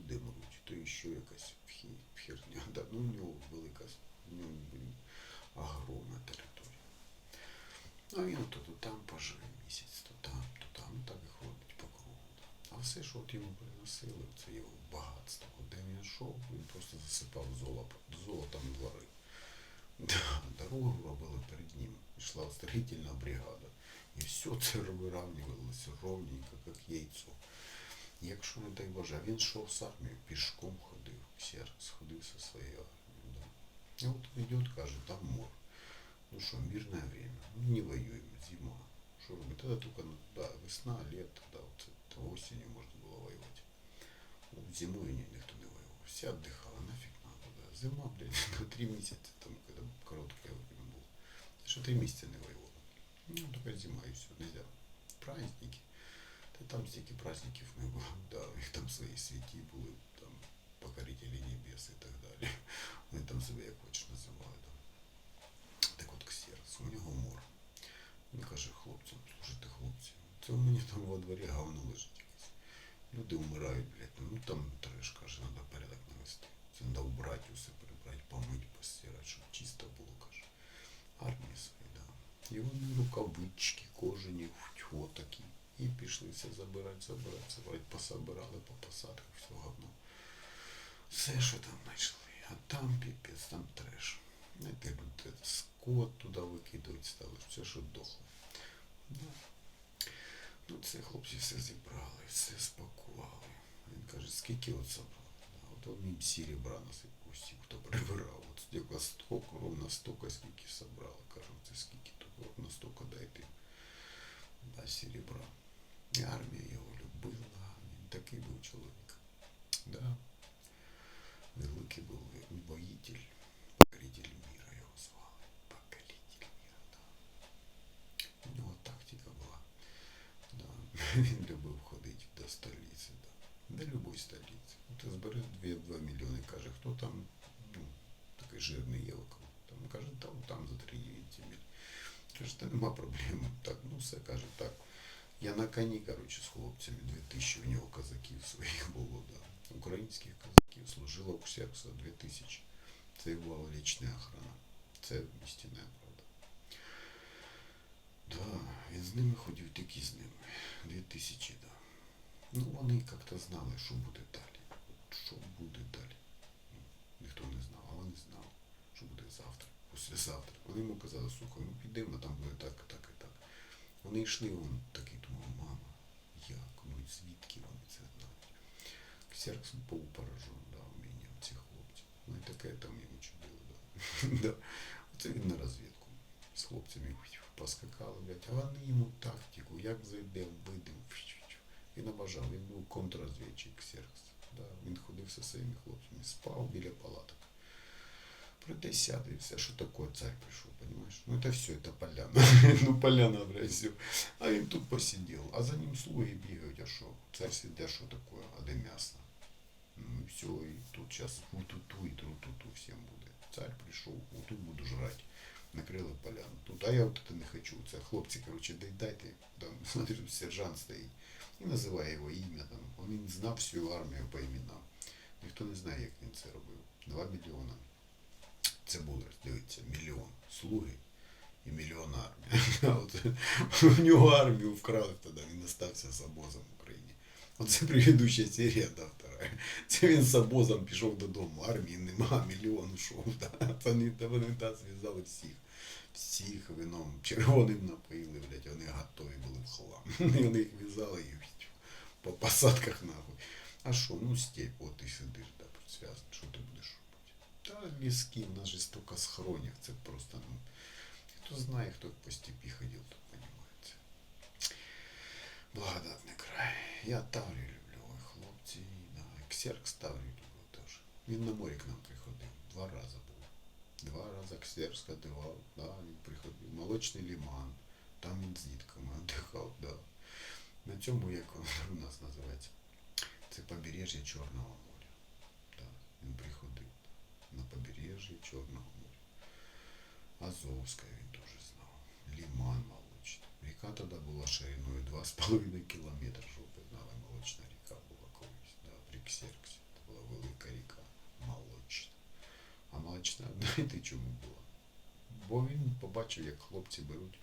люди мруть, то ще якась хі- херня. Да, ну, у нього велика, огромна територія. Ну, він то, то там поживе місяць, то там, то там, так і ходить по кругу. Да. А все, що от йому приносили, це його багатство. Де він йшов, він просто засипав золото, золотом двори. Да, дорогу робили перед ним. Йшла строительна бригада. І все це виравнювалося ровненько, як яйцо. Якщо не дай Боже, а він йшов з армією, пішком ходив, Ксеркс ходив зі своєю армією. Да. І от він йде, каже, там мор. Ну что, мирное время. Ну, не воюем, зима. Что робити? Тогда только, ну, да, весна, лето, да, вот это осенью можно было воевать. Вот зимой ні, ніхто не воював. Всі отдыхали, нафиг надо, да. Зима, блядь, на три місяці, там, когда коротке время було. Що три місяці не воювали. Ну, только зима і все, нельзя. Праздники. Та там стільки праздників не було, да, них там свої святі були, там, покорителі небес і так далі. Вони там себе як хочеш називали, да. Так от Ксеркс, у нього мор. Він каже хлопцям, служите хлопці. Це у мене там во дворі говно лежить якесь. Люди вмирають, блядь. Ну там треш, каже, треба порядок навести. Це треба убрати усе, прибрати, помити, постирати, щоб чисто було, каже. Армії свої, да. І вони рукавички, кожані, фу, такі. І пішли все забирати, забирати, забирати, пособирали по посадках, все говно. Все, що там знайшли. А там піпець, там треш. Знаєте, скот туди викидувати стали, все, що дохло. Да. Ну, це хлопці все зібрали, все спакували. Він каже, скільки от забрали? От он їм серебра насипав усім, хто прибирав. От стільки столько, ровно столько, скільки собрали. Кажу, це скільки тут, ровно столько дайте. Да, серебра. І армія його любила, він такий був чоловік. Да. Великий був воїтель, покоритель міра його звали. Покоритель міра, да. У нього тактика була. Да. Він любив ходити до столиці, да. до любої столиці. От збери 2, 2 мільйони, каже, хто там, ну, такий жирний є около. Там каже, там, там за 3 земель. Каже, та нема проблем. Так, ну все, каже, так. Я на коні, короче, з хлопцями 2000 у нього козаків своїх було, да. Українських козаків служило у Ксеркса 2000. Це була лічна охрана. Це істинна правда. Да, він з ними ходив, такі з ними. 2000, да. Ну, вони як-то знали, що буде далі. Що буде далі. Ну, ніхто не знав, а вони знали, що буде завтра, післязавтра. Вони йому казали, слухай, ну підемо, там буде так, так і так. Вони йшли, він такий думав, мама, як? Ну і звідки вони це знають? Ксеркс був поражений, да, вмінням цих хлопців. Ну і таке там йому чудило, да. Оце він на розвідку. З хлопцями поскакали, блядь, а вони йому тактику, як зайдемо, вийдемо. Він обажав, він був контррозвідчик Ксеркс. Да. Він ходив зі своїми хлопцями, спав біля палаток. Прийде сяде, і все, що таке царь прийшов, понимаешь? Ну это все, это поляна. ну поляна, блядь, все. А він тут посидів, а за ним слуги бігають, а що? Царь сидя, що таке, а де м'ясо? Ну і все, і тут зараз у-ту-ту, і тру-ту-ту всім буде. Царь прийшов, тут буду жрать. Накрили поляну. Тут, а я вот это не хочу. Це хлопці, короче, дай дайте, там, смотрю, сержант стоїть. І називає його ім'я там. Він знав всю армію по іменам. Ніхто не знає, як він це робив. Два мільйона. Це було, дивіться, мільйон слуги і мільйон армії. У нього армію вкрали тоді, він остався з обозом в Україні. Оце предыдуща серія, да. Це він з обозом пішов додому, армії нема, мільйон ушов. Да. Вони, да, зв'язали всіх. Всіх вином червоним напоїли, блядь, вони готові були в хлам. Вони їх в'язали і по посадках нахуй. А що, ну степь, от ти сидиш, да, зв'язаний, що ти будеш робити? Та ліски, в нас же столько схронів, це просто, ну, хто знає, хто по степі ходив, то розуміється. Благодатний край. Я Таврію люблю, ой, хлопці, да, і Ксеркс Таврію люблю теж. Він на морі к нам приходив, два рази був. Два рази Ксеркс ходив, да, він приходив. Молочний лиман, там він з дітками віддихав, да. На цьому, як воно у нас називається, це побережжя Чорного моря. Да, він приходив на побережжя Чорного моря. Азовське він дуже знав. Ліман молочний, ріка тоді була шириною 2,5 кілометри, щоб ви знали, молочна ріка була колись, да, в Ріксерксі. Це була велика ріка, молочна. А молочна, знаєте чому була? Бо він побачив, як хлопці беруть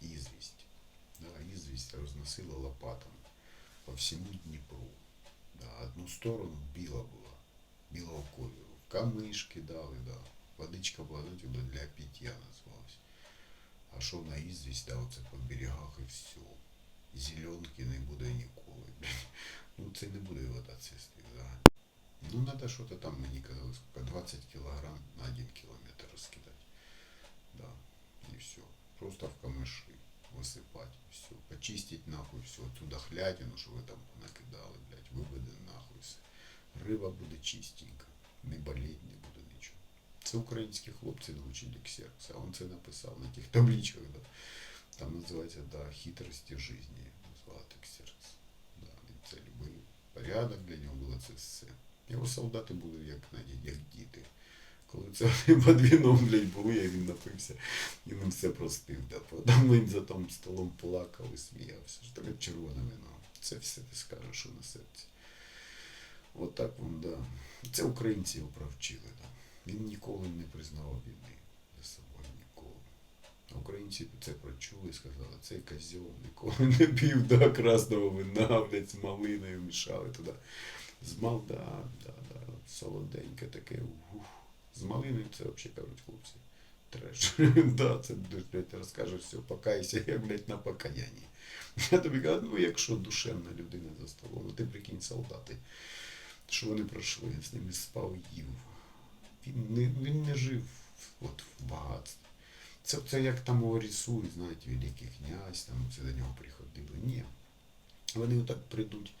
ізвість. Да, ізвість розносила лопатами по всьому Дніпру. Да, одну сторону біла була, білого кольору. Камишки дали, да. Водичка була знаєте, вона для пиття називалась. А що на ізвість, да, оце по берегах і все. Зеленки не буде ніколи. блядь. Ну це не буде вода цисти взагалі. Ну треба щось там, мені казали, сколько, 20 кілограм на 1 кілометр розкидати. Да. И все. Просто в камыши высыпать. Все. Почистить нахуй все. Оттуда хлятину, що ви там накидали, блядь, виведе нахуй все. Риба буде чистенька. Не болеть не буде нічого. Це українські хлопці научили ксеркс, а він це написав на тих табличках. Да. Там називається да, хитрості жизни. Назвати ксеркс. Да, він це любив. Порядок для нього було це все. Його солдати були як, знаєте, як діти. Коли це під віном, блядь, були, я він напився, і ним все простив. Да. Потім він за тим столом плакав і сміявся. Що таке червоне вино. Це все ти скажеш, що на серці. От так він, да. Це українці його провчили, да. Він ніколи не признавав війни за собою ніколи. А українці це прочули і сказали, цей козьол ніколи не пів да, красного вина, блядь, з малиною мішали туди. З мал, да, да, да, солоденьке таке. Ух. З малиною це взагалі кажуть хлопці. Треш. да, це блядь, ти розкажеш все, покайся, я, блядь, на покаянні. Я тобі кажу, ну якщо душевна людина за столом, ну ти прикинь солдати, що вони пройшли, я з ними спав, їв. Він не, він не жив от, в багатстві. Це, це як там рисують, знаєте, великий князь, там це до нього приходили. Ні. Вони отак прийдуть.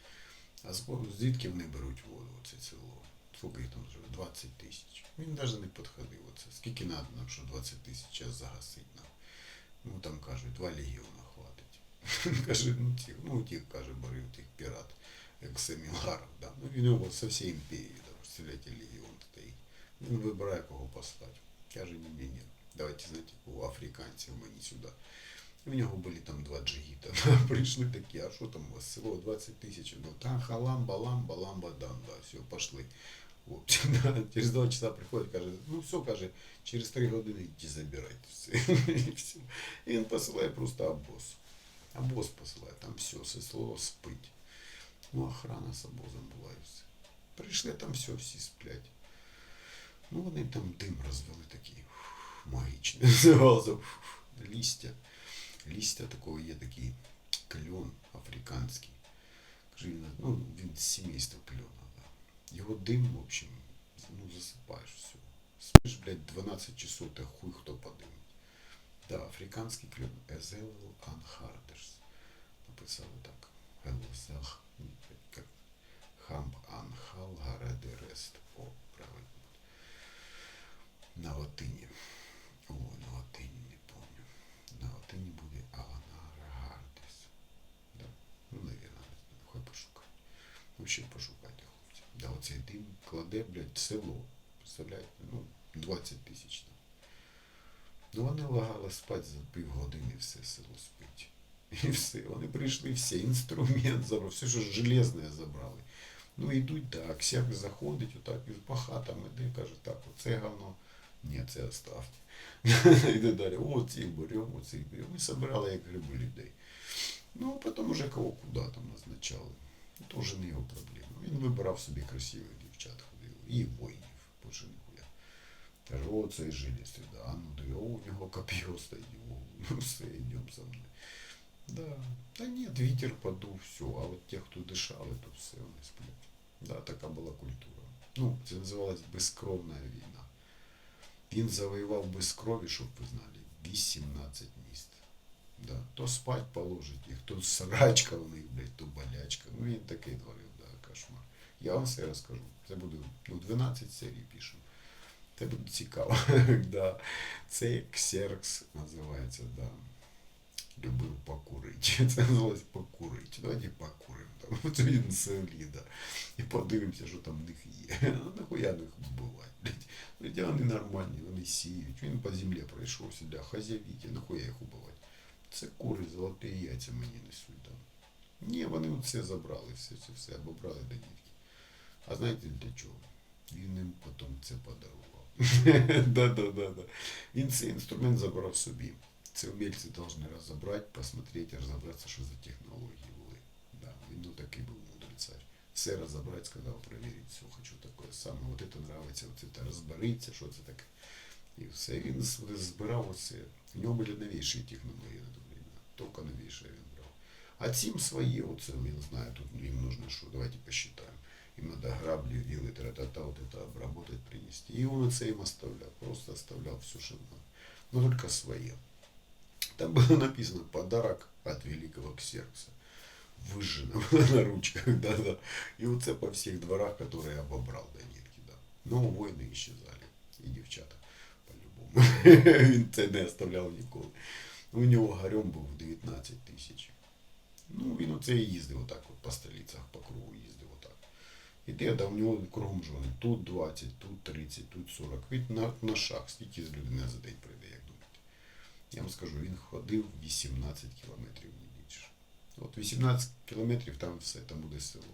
А звідки вони беруть воду, оце село? Скільки їх там живе? 20 тисяч. Він навіть не підходив оце. Скільки треба нам, що 20 тисяч час загасить нам? Ну там кажуть, два легіона хватить. каже, ну ті, ну ті, каже, борив тих пірат, як Семіларов, да. Ну він його со всієї імперії, да, представляєте, легіон стоїть. Він вибирає кого послати. Каже, ні, ні, ні. Давайте, знаєте, у африканців мені сюди. У нього були там два джигіта. Прийшли такі, а що там у вас село 20 тисяч? Ну там халам, балам, балам, бадан, да, все, пошли. Хлопці, да, через два часа приходить, каже, ну все, каже, через три години йдіть забирайте все. І все. І він посилає просто обоз. Обоз посилає, там все, все село спить. Ну, охрана з обозом була і все. Прийшли там все, всі сплять. Ну, вони там дим розвели такий магічний. Ух, лістя. Лістя такого є такий кльон африканський. Ну, він з сімейства кльона. Да. Його дим, в общем, ну, засипаєш все. Спиш, блядь, 12 часов, та хуй хто подимить. Да, африканський кльон. Езел Анхардерс. Написали так. Елзах. Хамб Анхал Гареди Рест. О, правильно. На латині. О, на латині не помню. На латині буде Анаргардес. Да? Ну, навірно, хай пошукай. Ну, ще пошукайте, хлопці. Да, оцей дим кладе, блядь, село. Представляєте? Ну, 20 тисяч там. Ну, вони лагали спати за півгодини, все село спить. І все. Вони прийшли всі, інструмент забрали, все, що железне забрали. Ну, йдуть так, всяк заходить, отак, і по хатам іде, каже, так, оце говно. Ні, це оставте. Йде далі, о, цих беремо, оцих беремо. Ми собирали як гриби людей. Ну, а потім уже кого куди там назначали. Це вже не його проблема. Він вибирав собі красивих дівчат ходив. І воїнів, більше ніхуя. Каже, о, цей жилі сюди, а ну о, у нього коп'є стоїть, ну все, йдемо за мною. Да. Та ні, вітер подув, все, а от ті, хто дишали, то все, вони сплять. Да, така була культура. Ну, це називалось безкровна війна. Він завоював без крові, щоб ви знали, 18 міст. Да. То спать положить їх, то срачка у них, блядь, то болячка. Ну він такий творив, да, кошмар. Я вам все розкажу. Це буде ну, 12 серій пишу. Це буде цікаво. да. Це Ксеркс називається, да. Любив покурити. Це називалось покурити. Давайте покуримо. Там. От він селіда. І подивимося, що там в них є. Ну, нахуя їх вбивати, блядь. Ну, вони нормальні, вони сіють. Він по землі пройшов сюди, хазяїть, нахуя їх убивати. Це кури, золоті яйця мені несуть. Да. Ні, вони все забрали, все, все, все, обобрали до нитки. А знаєте для чого? Він їм потім це подарував. да, да, да, да. Він цей інструмент забрав собі. Це умельці повинні розібрати, посмотрети, розібратися, що за технології були. Да, він ну такий був мудрий цар. Все розібрати, сказав, перевірити, все, хочу таке саме, от це нравиться, от це розберіться, що це таке. І все, він з- збирав оце. У нього були новіші технології на то время. Тільки новіше він брав. А цим свої, оце він знає, тут їм нужно що, давайте посчитаем. Им надо грабли, вилы, тра-та-та, вот это обработать, принести. И он это им оставлял, просто оставлял все, что надо. Но только свое. Там было написано «Подарок от великого Ксеркса». Выжжено было на ручках, да-да. И вот это по всех дворах, которые я обобрал до нитки, да. Но войны исчезали. И девчата, по-любому. Він це не оставляв ніколи. У нього гарем був 19 тисяч. Ну, він оце і їздив отак от по столицях, по кругу їздив отак. Іде, да в нього кругом жони. Тут 20, тут 30, тут 40. Від на, на шаг, скільки з людини за день прийде, як думаєте? Я вам скажу, він ходив 18 кілометрів не більше. От 18 кілометрів там все, там буде село.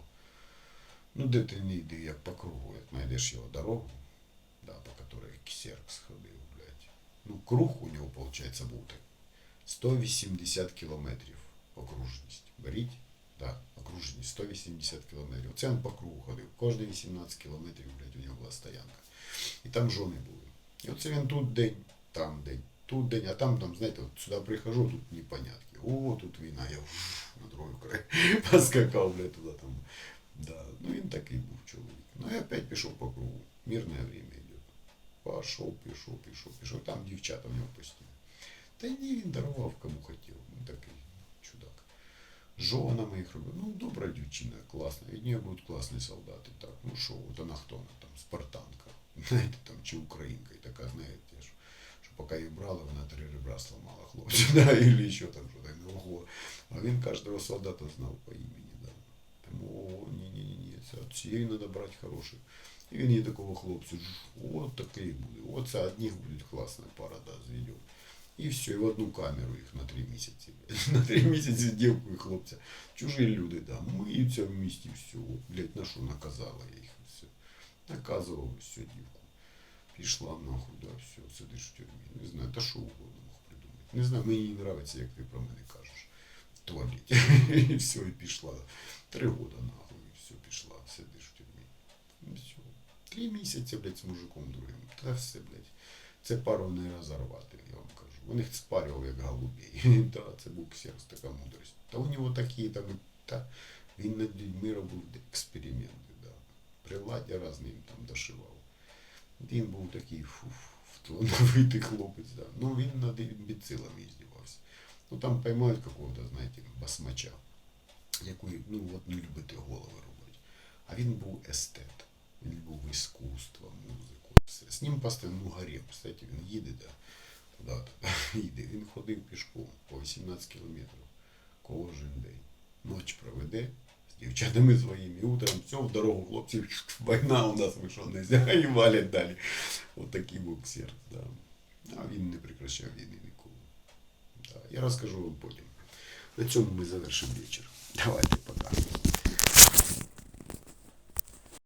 Ну, де ти не йди, як по кругу, як знайдеш його дорогу, да, по которой Ксеркс ходив, блядь. Ну, круг у нього, виходить, був так. 180 кілометрів окружність. Беріть, да, окружність 180 кілометрів. Це він по кругу ходив. Кожні 18 кілометрів, блядь, у нього була стоянка. І там жони були. І оце він тут день, там день, тут день, а там, там, знаєте, от сюди прихожу, тут непонятки. О, тут війна, я уф, на другой край поскакав, блядь, туди там. Да, ну він такий був чоловік. Ну і опять пішов по кругу. Мирне время йде. Пішов, пішов, пішов, пішов. Там дівчата в нього постійно. Та ні, він дарував кому хотів. Ну такий чудак. Жонами їх робив. Ну, добра дівчина, класна. Від неї будуть класні солдати. Так, ну що, от вона хто вона там, спартанка, знаєте, там, чи українка, і така, знаєте, що, що поки її брали, вона три ребра сломала хлопцю, да, или що там, що там, ого. А він кожного солдата знав по імені, да. Тому, о, ні-ні-ні, це от цієї треба брати хороших. І він їй такого хлопцю, ж, от такий буде, оце одних буде класна пара, да, зведет. І все, і в одну камеру їх на три місяці. На три місяці дівку і хлопця. Чужі люди, да, миються в місті, все. От, блядь, на що наказала я їх, все. Наказував все дівку. Пішла нахуй, да, все, сидиш в тюрмі. Не знаю, та що угодно мог придумати. Не знаю, мені не нравиться, як ти про мене кажеш. В туалеті. І все, і пішла. Три года нахуй, і все, пішла, сидиш в тюрмі. Ну, все. Три місяці, блядь, з мужиком другим. Та все, блядь. Це пару не розорвати, я вам кажу. Він їх спарював, як голубей. Та, це був ксерс, така мудрість. Та у нього такі там, та, він над людьми робив експерименти, да. При різні він там дошивав. Він був такий фуф, втоновитий хлопець, да. Ну він над імбецилами здівався. Ну там поймають какого-то, знаєте, басмача, який, ну от не любити голови робити. А він був естет. Він любив іскусство, музику, все. З ним постійно ну. Кстати, він їде, да, куди-то, їде. Він ходив пішком по 18 кілометрів кожен день. Ніч проведе дівчатами своїми. Утром все, в дорогу, хлопці, війна у нас вийшов, нельзя, і валять далі. От такий боксер. да. А він не прекращав війни ніколи. Да. Я розкажу вам потім. На цьому ми завершимо вечір. Давайте.